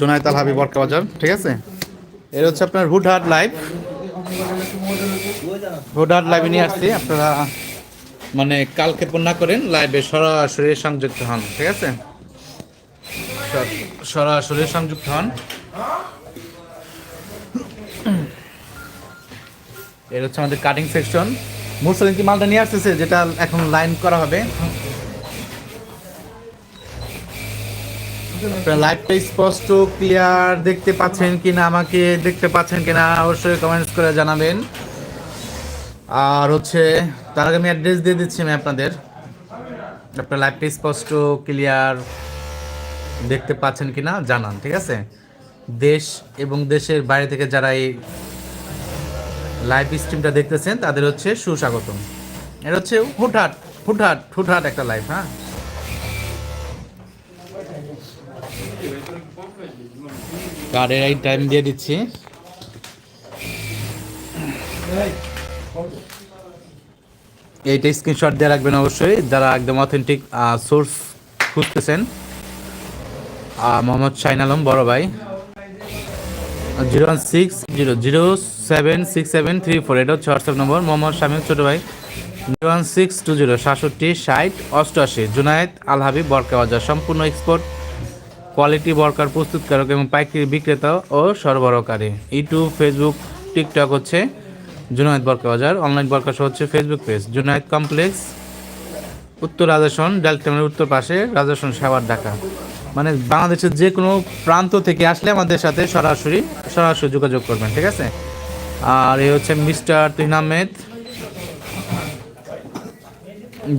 জোনায়ত আল হাবিব বরকা বাজার, ঠিক আছে? এর হচ্ছে আপনার হুড হুডহাট লাইভ। হুডহাট লাইভে নিয়ে আসছি, আপনারা মানে কালকে না করেন, লাইভে সরাসরি সংযুক্ত হন, ঠিক আছে? সর- সরাসরি সংযুক্ত হন। এর হচ্ছে আমাদের কাটিং সেকশন মুরসালিন কি মালটা নিয়ে আসতেছে, যেটা এখন লাইন করা হবে? লাইভটা স্পষ্ট ক্লিয়ার দেখতে পাচ্ছেন কিনা, আমাকে দেখতে পাচ্ছেন কিনা, অবশ্যই কমেন্টস করে জানাবেন। আর হচ্ছে, তার আগে আমি অ্যাড্রেস দিয়ে দিচ্ছি আমি আপনাদের। আপনার লাইভটা স্পষ্ট ক্লিয়ার দেখতে পাচ্ছেন কিনা, জানান, ঠিক আছে? দেশ এবং দেশের বাইরে থেকে যারা এই লাইভ স্ট্রিমটা দেখতেছেন, তাদের হচ্ছে সুস্বাগতম। এটা হচ্ছে হুটহাট হুটহাট হুটহাট একটা লাইভ হ্যাঁ? কার্ডের এই টাইম দিয়ে দিচ্ছি। এইটা স্ক্রিনশট দিয়ে রাখবেন অবশ্যই, যারা একদম অথেন্টিক সোর্স খুঁজতেছেন। মোহাম্মদ শাইন আলম, বড় ভাই। Zero one six zero zero seven six seven three four, এটা হচ্ছে হোয়াটসঅ্যাপ নম্বর মোহাম্মদ শামিম, ছোটো ভাই। Zero one six two zero, সাতষট্টি, ষাট, অষ্টআশি, জুনায়েদ, আল হাবিব বরকা সম্পূর্ণ এক্সপোর্ট কোয়ালিটি বরকার প্রস্তুতকারক এবং পাইকারি বিক্রেতা ও সরবরাহকারী। ইউটিউব ফেসবুক টিকটক হচ্ছে জুনায়দ বরকা বাজার। অনলাইন বরকা শো হচ্ছে ফেসবুক পেজ জুনায়েদ কমপ্লেক্স উত্তর রাজাসন ডেলটামের উত্তর পাশে রাজাসন সাভার, ঢাকা। মানে বাংলাদেশের যে কোনো প্রান্ত থেকে আসলে আমাদের সাথে সরাসরি সরাসরি যোগাযোগ করবেন, ঠিক আছে? আর এই হচ্ছে mister Tuhin Ahmed.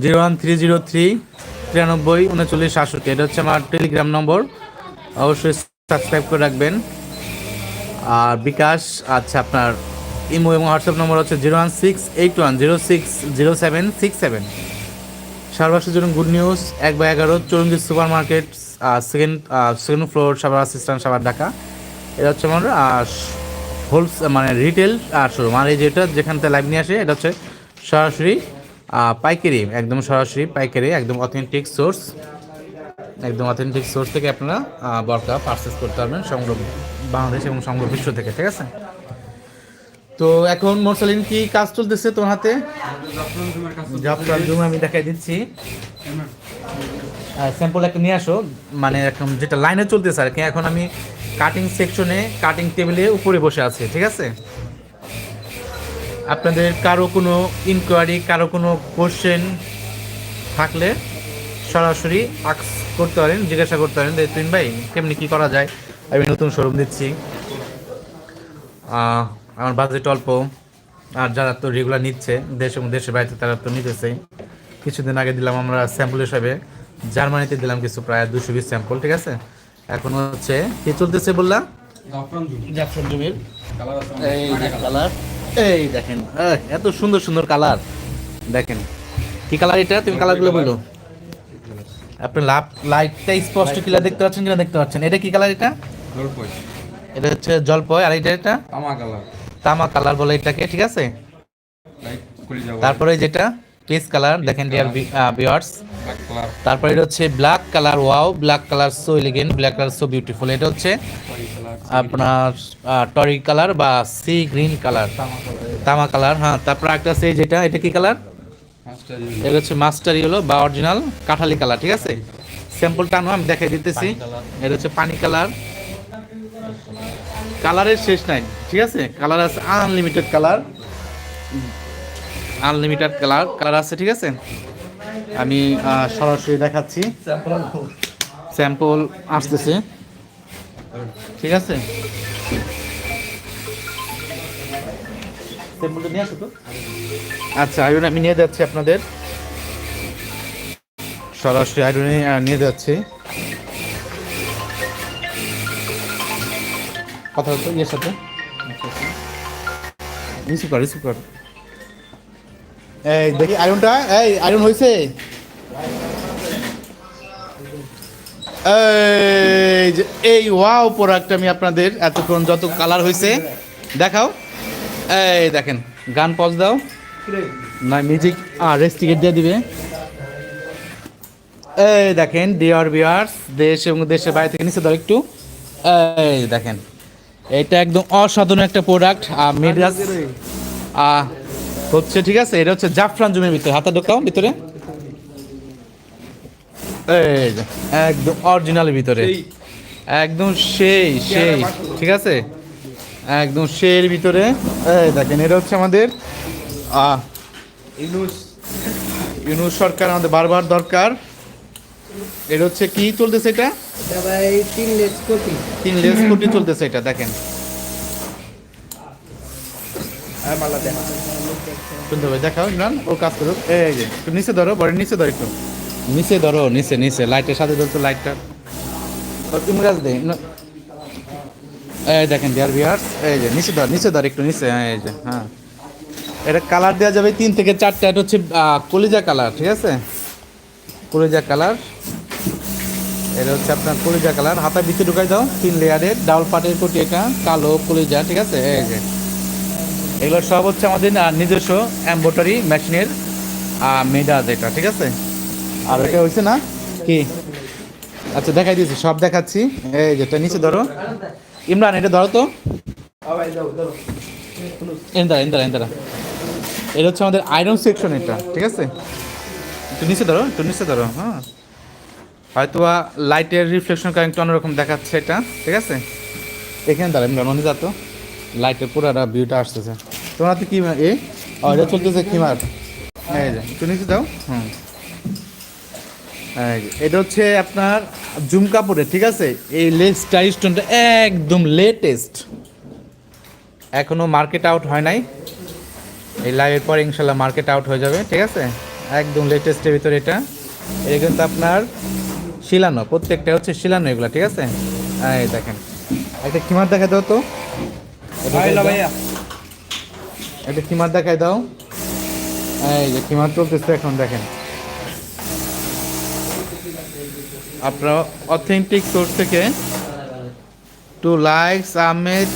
Zero one three zero three তিরানব্বই উনচল্লিশ সাতষট্টি এটা হচ্ছে আমার টেলিগ্রাম নম্বর। অবশ্যই সাবস্ক্রাইব করে রাখবেন। আর বিকাশ আচ্ছা আপনার ইমো এবং হোয়াটসঅ্যাপ নম্বর হচ্ছে zero one six eight one zero six zero seven six seven সারবাসের জন্য গুড নিউজ, এক বাই এগারো, Chowringhee super market second second floor সাবার আসিস্ট্যান্ট সাবার ঢাকা। এটা হচ্ছে আমার হোলস মানে রিটেল আর শোরুম আর এই যেটা যেখান থেকে লাইভ নিয়ে আসে, এটা হচ্ছে সরাসরি পাইকারি, একদম সরাসরি পাইকারি, একদম অথেন্টিক সোর্স একদম অথেন্টিক সোর্স থেকে আপনারা বরকা পারচেস করতে পারবেন সংগ্রহ বাংলাদেশ এবং সমগ্র বিশ্ব থেকে, ঠিক আছে? তো এখন মোরসালিন কি কাজ চলতেছে তোর হাতে? জন্য আমি দেখাই দিচ্ছি। স্যাম্পল একটা নিয়ে আসো। মানে এখন যেটা লাইনে চলতেছে আর কি, এখন আমি কাটিং সেকশনে কাটিং টেবিলে উপরে বসে আছি, ঠিক আছে? আপনাদের কারও কোনো ইনকোয়ারি কারও কোনো কোশ্চেন থাকলে সরাসরি আক্স করতে পারেন জিজ্ঞাসা করতে পারেন যে তুইন ভাই কেমনি কি করা যায়? আমি নতুন শোরুম দিচ্ছি। আমার বাজেট অল্প। আর যারা তো রেগুলার নিচ্ছে দেশ এবং দেশের বাইরে তারা তো নিতেছে। কিছুদিন আগে দিলাম আমরা স্যাম্পল হিসাবে। জার্মানিতে দিলাম কিছু প্রায় দুশো বিশ স্যাম্পল ঠিক আছে? এখন হচ্ছে কি চলতেছে বললাম জাফরান জমির। এই কালার। এই দেখেন এত সুন্দর সুন্দর কালার। দেখেন কি কালার এটা? তুমি কালারগুলো বলো। আপনি লাভ লাইটটা স্পষ্ট ক্লিয়ার দেখতে পাচ্ছেন কিনা দেখতে পাচ্ছেন। এটা কি কালার এটা? এটা হচ্ছে জলপয় আর এটা এটা? তামা কালার তামা কালার বলে এটাকে ঠিক আছে? তারপরে যেটা পিস কালার দেখেন ডিয়ার ভিউয়ার্স তারপরে এটা হচ্ছে black colour wow black colour so elegant black colour so beautiful এটা হচ্ছে আপনার টরি কালার বা সি গ্রিন কালার তামা কালার হ্যাঁ তারপর একটা আছে যেটা এটা কি কালার এটা হচ্ছে মাস্টার ইয়েলো বা অরিজিনাল কাঠালি কালার ঠিক আছে? স্যাম্পলটা আনো আমি দেখাই দিতেছি। এটা হচ্ছে পানি কালার কালারের শেষ নাই ঠিক আছে? কালার আছে unlimited colour unlimited colour colour আছে ঠিক আছে? আমি সরাসরি দেখাচ্ছি। স্যাম্পল আসতেছে। ঠিক আছে? স্যাম্পলটা নিয়ে আসো তো। আচ্ছা আয়রন আমি নিয়ে যাচ্ছি আপনাদের। সরাসরি আয়রনে নিয়ে যাচ্ছি। কথা হতো ইয়ের সাথে। রিসিভ কর এই, দেখি আয়রনটা। এই, আয়রন হয়েছে এই এই ওয়াও প্রোডাক্ট আমি আপনাদের এতক্ষণ যত কালার হয়েছে দেখাও। এই, দেখেন, গান পজ দাও। না মিউজিক আর রেস্টিকেট দিয়ে দিবে। এই দেখেন ডিয়ার বিয়ার্স দেশ এবং দেশের বাইরে থেকে নিচে ধর একটু। এই দেখেন এটা একদম অসাধারণ একটা প্রোডাক্ট আর মেডাস হচ্ছে ঠিক আছে এটা হচ্ছে জাফরান জমির ভিতরে হাতা ঢোকাও ভিতরে। এই একদম অরিজিনাল ভিতরে। একদম সেই সেই ঠিক আছে? একদম সেই ভিতরে। এই দেখেন এটা হচ্ছে আমাদের ইউনুস ইউনুস সরকার আমাদের বারবার দরকার। এটা হচ্ছে কি চলতেছে এটা? তিন লেজ কোটি। তিন লেস কোটি চলতেছে এটা দেখেন। সুন্দর ভাই দেখাও ইমরান ও কাজ করুক। এই যে একটু নিচে ধরো বড় নিচে ধরো একটু। নিচে ধরো নিচে নিচে লাইটের সাথে ধরতো লাইটটা। দে। এই দেখেন ডিয়ার ভিয়ার্স এই যে নিচে ধর নিচে ধর একটু নিচে হ্যাঁ এই যে হ্যাঁ। এটা কালার দেওয়া যাবে তিন থেকে চারটা। এটা হচ্ছে কলিজা কালার, ঠিক আছে? কলিজা কালার। এটা হচ্ছে আপনার কলিজা কালার। হাতা ভিতরে ঢুকাই দাও, তিন লেয়ারের। ডাউল পাটের কোটি এটা, কালো কলিজা, ঠিক আছে? এই যে। এগুলো সব হচ্ছে আমাদের নিজস্ব এম্বোটারি মেশিনের মেডাজ এটা ঠিক আছে? আর এটা হয়েছে না? কি? আচ্ছা দেখাই দিয়েছি, সব দেখাচ্ছি। এই যেটা নিচে ধরো। ইমরান, এটা ধরো তো। এন্দারা এন্দারা এন্দারা এটা হচ্ছে আমাদের আয়রন সেকশন এটা, ঠিক আছে? একটু নিচে ধরো, একটু নিচে ধরো হ্যাঁ। হয়তো লাইটের রিফ্লেকশন কারেন্ট অন্যরকম দেখাচ্ছে এটা, ঠিক আছে? এখানে দাঁড়া ইমরান অনেক যাতো লাইটের পুরাটা ভিউটা আসতেছে। তোমরা তো কি এ? এটা চলতেছে কিমার। যে, একটু নিচে দাও হুম। এটা হচ্ছে আপনার জুম কাপড়ের, ঠিক আছে? এই লেস স্টোনটা একদম লেটেস্ট এখনও মার্কেট আউট হয় নাই। এই লাইভের পরে ইনশাল্লাহ মার্কেট আউট হয়ে যাবে ঠিক আছে? একদম লেটেস্টের ভিতরে এটা। এটা কিন্তু আপনার শিলানো প্রত্যেকটা হচ্ছে শিলানো এগুলো ঠিক আছে? এই দেখেন একটা কিমার দেখা দাও তো। একটা কিমার দেখাই দাও। এই যে কিমার চলতেছে এখন দেখেন। আপনার অথেন্টিক সোর্স থেকে two likes Ahmed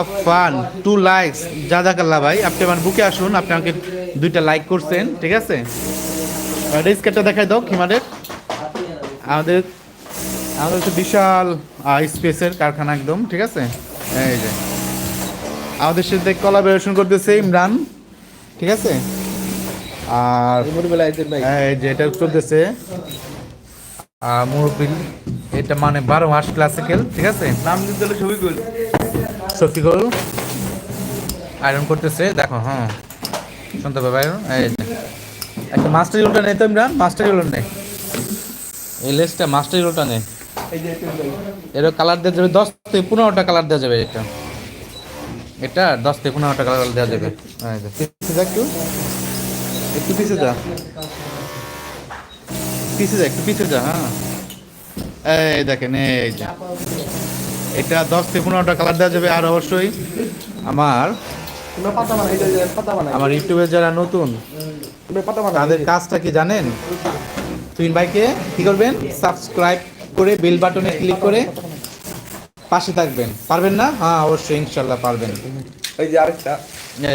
Afan two likes যা জাজাকাল্লা ভাই। আপনি আমার বুকে আসুন আপনি আমাকে দুইটা লাইক করছেন ঠিক আছে? রেস্কেটটা দেখাই দাও খিমারের আমাদের আমাদের হচ্ছে বিশাল স্পেসের কারখানা একদম ঠিক আছে? এই যে। আমাদের সাথে কলাবোরেশন করতেছে ইমরান ঠিক আছে? আর মুরবেলা আইতেন ভাই। এই যে এটা চলতেছে। মুরবিল এটা মানে বারো মাস ক্লাসিক্যাল ঠিক আছে? নাম দিতে হলে ছবি করি। শফিকুল আয়রন করতেছে দেখো হ্যাঁ শুনতে পাবে আয়রন এই একটা মাস্টার ইউলটা নেই তো ইমরান? মাস্টার ইউল নেই। এই লেসটা মাস্টার ইউলটা নেই এই যে আইতেন এর কালার দেওয়া যাবে দশ থেকে পনেরোটা কালার দেওয়া যাবে এটা এটা দশ থেকে পনেরোটা কালার দেওয়া যাবে। একটু। একটু পিছে যা। পিছে যা একটু পিছে যা হ্যাঁ। এই দেখেন এই যে। এটা দশ থেকে পনেরোটা কালার দেওয়া যাবে আর অবশ্যই আমার যে আমার ইউটিউবে যারা নতুন তাদের কাজটা কি জানেন? তুইন ভাইকে কি করবেন? সাবস্ক্রাইব করে বেল বাটনে ক্লিক করে পাশে থাকবেন। পারবেন না? হ্যাঁ অবশ্যই ইনশাল্লাহ পারবেন। এই যে আরেকটা।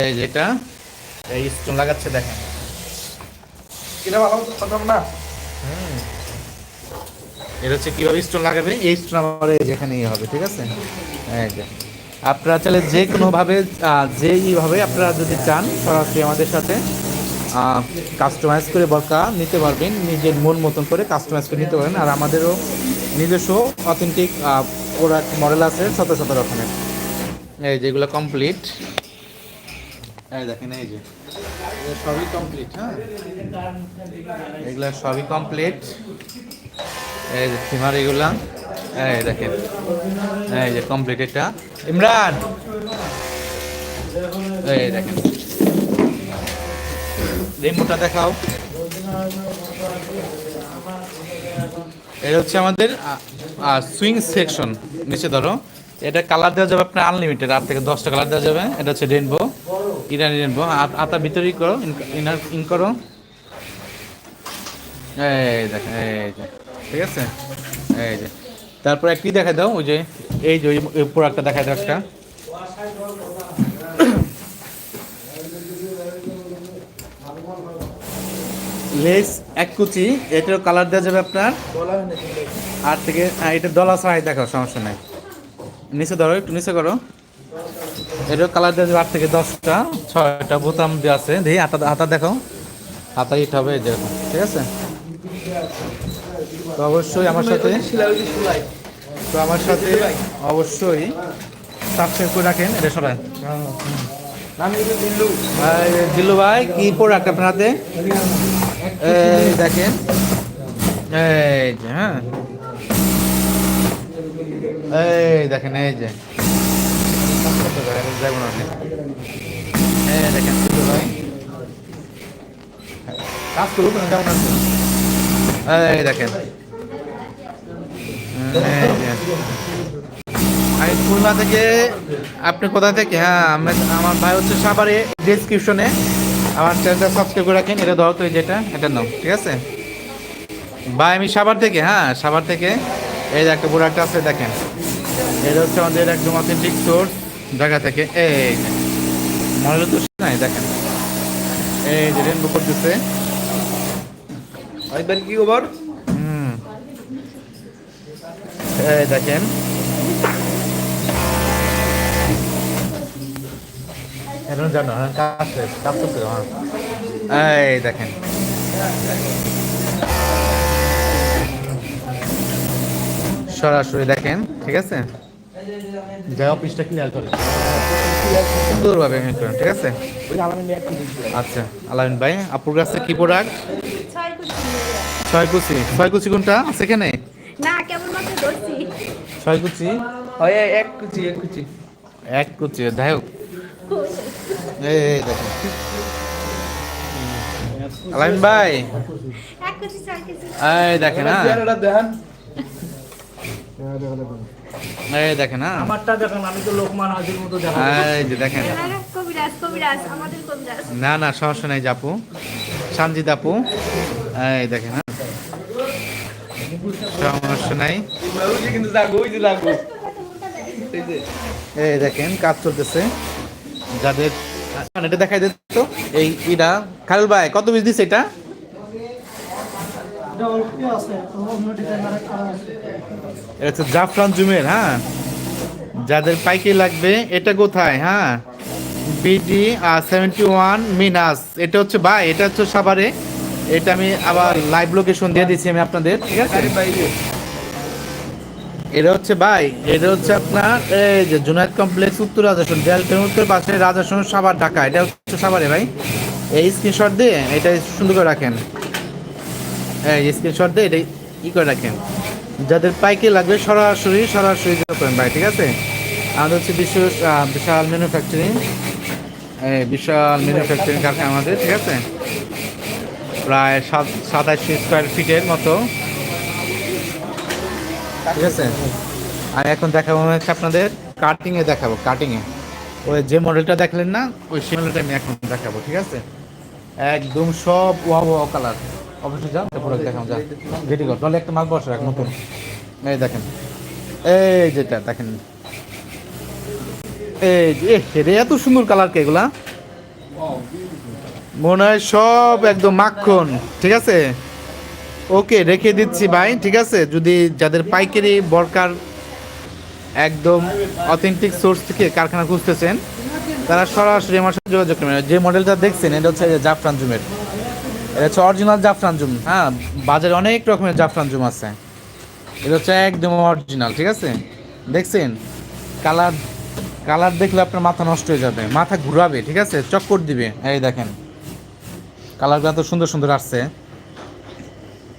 এই যেটা এই স্টোন লাগাচ্ছে দেখেন। এটা ভালো না? এটা হচ্ছে কীভাবে স্টোন লাগাবে? এই স্টোন আমার এই যেখানে ইয়ে হবে ঠিক আছে? যে। আপনারা চাইলে যে কোনোভাবে আহ, যেইভাবে আপনারা যদি চান সরাসরি আমাদের সাথে কাস্টমাইজ করে বরকা নিতে পারবেন নিজের মন মতন করে কাস্টমাইজ করে নিতে পারবেন আর আমাদেরও নিজস্ব অথেন্টিক প্রোডাক্ট মডেল আছে শত শত রকমের। এই যেগুলো কমপ্লিট এই দেখেন এই যে। সবই কমপ্লিট হ্যাঁ? এগুলো সবই কমপ্লিট এই যে সীমার এগুলা এই দেখেন, এই যে কমপ্লিট এটা। ইমরান! এই দেখেন। রিমোটটা দেখাও। এটা হচ্ছে আমাদের সুইং সেকশন নিচে ধরো। এটা কালার দেওয়া যাবে আপনার আনলিমিটেড আট থেকে দশটা কালার দেওয়া যাবে। এটা হচ্ছে রেনবো ইরানি রেনবো আতা ভিতরেই করো, ইন করো। এই দেখেন, এই যে। ঠিক আছে? এই যে। তারপর একটি দেখা দাও? ওই যে এই যে ওই প্রোডাক্টটা দেখা দাও একটা। লেস এক কুচি এটার কালার দেওয়া যাবে আপনার আট থেকে হ্যাঁ, এটা ডলার ছাড়াই দেখো সমস্যা নাই। নিচে ধরো একটু নিচে করো। এটার কালার দেওয়া যাবে আট থেকে দশটা ছয়টা বোতাম দেওয়া আছে। দেখি হাতা হাতা দেখো হাতা ইট হবে যেরকম ঠিক আছে? তো অবশ্যই আমার সাথে তো আমার সাথে অবশ্যই সাবস্ক্রাইব করে রাখেন এটা সবাই। দিল্লু ভাই কি প্রোডাক্ট আপনার হাতে? দেখেন। এই যে হ্যাঁ। এই দেখেন এই যে। যাব না। এই দেখেন জিল্লু ভাই। কাজ করুক না কেমন আছে এই দেখেন। আমি খুলনা থেকে, আপনি কোথা থেকে? হ্যাঁ আমি- আমার ভাই হচ্ছে সাভারে ডিসক্রিপশনে আমার চ্যানেলটা সাবস্ক্রাইব করে রাখেন, এটা ধরো তো যেটা, এটা নাও, ঠিক আছে? ভাই, আমি সাভার থেকে হ্যাঁ সাভার থেকে। এই একটা প্রোডাক্ট আছে, দেখেন। এটা হচ্ছে আমাদের একদম অথেন্টিক সোর্স জায়গা থেকে। এই। মনে তো নাই, দেখেন। এই যে রেনবো করতেছে। একবার কি খবর হুম এই দেখেন। এখন জানো হ্যাঁ কাজ কাজ করতে হ্যাঁ। এই দেখেন। সরাসরি দেখেন ঠিক আছে? যাই অফিসটা ক্লিয়ার করে। সুন্দরভাবে করেন ঠিক আছে? আচ্ছা আলামিন ভাই আপুর কাছে কি প্রোডাক্ট ছয় কুচি। ছয় কুচি ছয় কুচি কোনটা? আছে এখানে না কেমন মাত্র ধরছি ছয় কুচি? হয় এক কুচি এক কুচি। এক কুচি দেখ এই এই দেখেন আলামিন ভাই। এক কুচি ছয় কুচি। এই দেখেন হ্যাঁ। এই দেখেন হ্যাঁ। আমারটা দেখেন আমি তো লোকমান হাজির মতো দেখা এই যে দেখেন। কবিরাজ কবিরাজ আমাদের কবিরাজ। না না সমস্যা নাই জাপু সানজিদ আপু। এই দেখেন হ্যাঁ। সমস্যা নাই। এই দেখেন, কাজ চলতেছে। যাদের এটা দেখাই তো। এই ইটা খালুল ভাই, কত পিস দিছে এটা? জাফরান জুমের হ্যাঁ? যাদের পাইকারি লাগবে, এটা কোথায় হ্যাঁ? বিডি সেভেন্টি ওয়ান মিনাস। এটা হচ্ছে ভাই, এটা হচ্ছে সাভারে। এটা আমি আবার লাইভ লোকেশন দিয়ে দিচ্ছি আমি আপনাদের ঠিক আছে? এটা হচ্ছে ভাই এটা হচ্ছে আপনার এই যে জুনায়দ কমপ্লেক্স উত্তর রাজাসন দেয়ালটের উত্তর পাশে রাজাসন সাভার ঢাকা এটা হচ্ছে সাভারে ভাই। এই স্ক্রিনশট দিয়ে এটা সুন্দর করে রাখেন। এই স্ক্রিনশট দিয়ে এটা ই করে রাখেন। যাদের পাইকে লাগবে সরাসরি সরাসরি করেন ভাই ঠিক আছে? আমাদের হচ্ছে বিশ্ব বিশাল ম্যানুফ্যাকচারিং বিশাল ম্যানুফ্যাকচারিং কারখানা আমাদের ঠিক আছে? প্রায় সাত সাতাশ স্কোয়ার ফিটের মতো। ঠিক আছে? আর এখন দেখাবো হচ্ছে আপনাদের কাটিংয়ে দেখাবো কাটিংয়ে ওই যে মডেলটা দেখলেন না, ওই সেই মডেলটা আমি এখন দেখাবো, ঠিক আছে? একদম সব ওয়া ওয়া কালার অবশ্যই যাও তারপরে দেখাবো যা রেডি কর তাহলে একটা মাল বসে রাখ নতুন। এই দেখেন। এই যেটা, দেখেন। এই যে এত সুন্দর কালার কে এগুলা? মনে হয় সব একদম মাখন, ঠিক আছে? ওকে, রেখে দিচ্ছি ভাই, ঠিক আছে? যদি যাদের পাইকারি, বরকার একদম অথেন্টিক সোর্স থেকে কারখানা খুঁজতেছেন, তারা সরাসরি আমার সাথে যোগাযোগ করবেন। যে মডেলটা দেখছেন, এটা হচ্ছে জাফরান জুমের। এটা হচ্ছে অরিজিনাল জাফরান জুম হ্যাঁ? বাজারে অনেক রকমের জাফরান জুম আছে। এটা হচ্ছে একদম অরিজিনাল ঠিক আছে? দেখছেন? কালার কালার দেখলে আপনার মাথা নষ্ট হয়ে যাবে, মাথা ঘুরাবে, ঠিক আছে? চক্কর দিবে, এই দেখেন। কালারগুলো তো সুন্দর সুন্দর আসছে।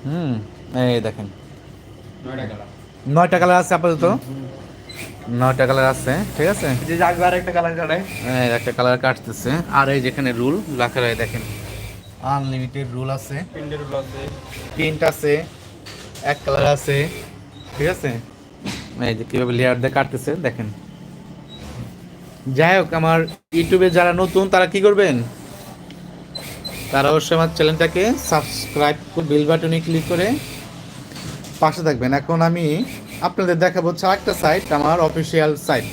হুম এই দেখেন। নয়টা কালার। আছে আপাতত। নয়টা কালার আছে ঠিক আছে? যে জাগো আর একটা কালার কাটায় এই একটা কালার কাটতেছে। আর এই যেখানে রুল লেখা রয়ে দেখেন। আনলিমিটেড রুল আছে। প্রিন্টের আছে। প্রিন্ট আছে এক কালার আছে ঠিক আছে? এই যে কীভাবে লেয়ার দিয়ে কাটতেছে দেখেন। যাই হোক আমার ইউটিউবে যারা নতুন তারা কি করবেন? তারা অবশ্যই আমার চ্যানেলটাকে সাবস্ক্রাইব করে বেল বাটনে ক্লিক করে পাশে থাকবেন। এখন আমি আপনাদের দেখাবো একটা সাইট আমার অফিসিয়াল সাইট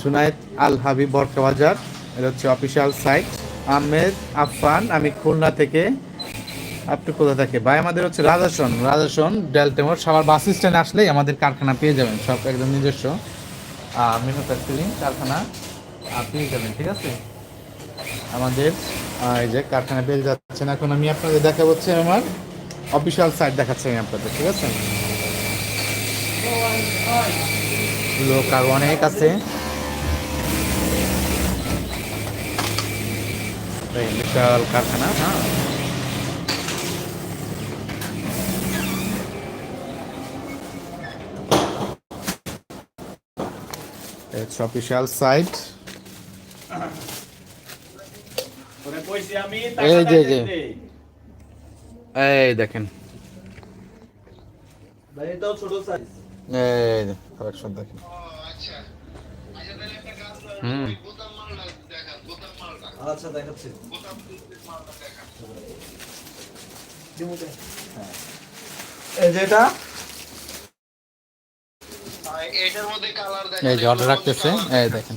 জুনায়েদ আল হাবিব বরকা বাজার, এটা হচ্ছে অফিসিয়াল সাইট আহমেদ, আফফান, আমি খুলনা থেকে। আপনি কোথা থেকে? ভাই, আমাদের হচ্ছে রাজাসন রাজাসন ডেলটেমোর সবার বাস স্ট্যান্ড আসলেই আমাদের কারখানা পেয়ে যাবেন। সব একদম নিজস্ব। ম্যানুফ্যাকচারিং কারখানা। পেয়ে যাবেন, ঠিক আছে? আমাদের এই যে কারখানা পেয়ে যাচ্ছেন। এখন আমি আপনাদের দেখা হচ্ছে আমার অফিসিয়াল সাইট দেখাচ্ছি আমি আপনাদের, ঠিক আছে? লোক আর অনেক আছে। বিশাল কারখানা হ্যাঁ। It's site. এই যে, যে। এই দেখেন। এই যে, কালেকশন দেখেন। হুম। আচ্ছা দেখাচ্ছি এই যেটা এটার মধ্যে কালার এই যে অর্ডার রাখতেছে। এই দেখেন।